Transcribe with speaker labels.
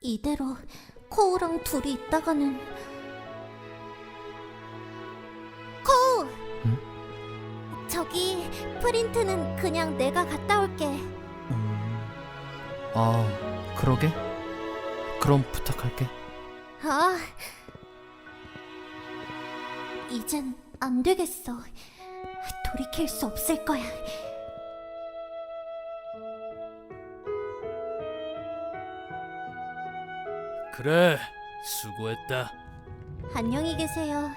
Speaker 1: 이대로 코우랑 둘이 있다가는 코우! 저기 프린트는 그냥 내가 갔다 올게.
Speaker 2: 음... 아, 그러게? 그럼 부탁할게.
Speaker 1: 아, 이젠 안 되겠어. 돌이킬 수 없을 거야.
Speaker 3: 그래, 수고했다.
Speaker 1: 안녕히 계세요.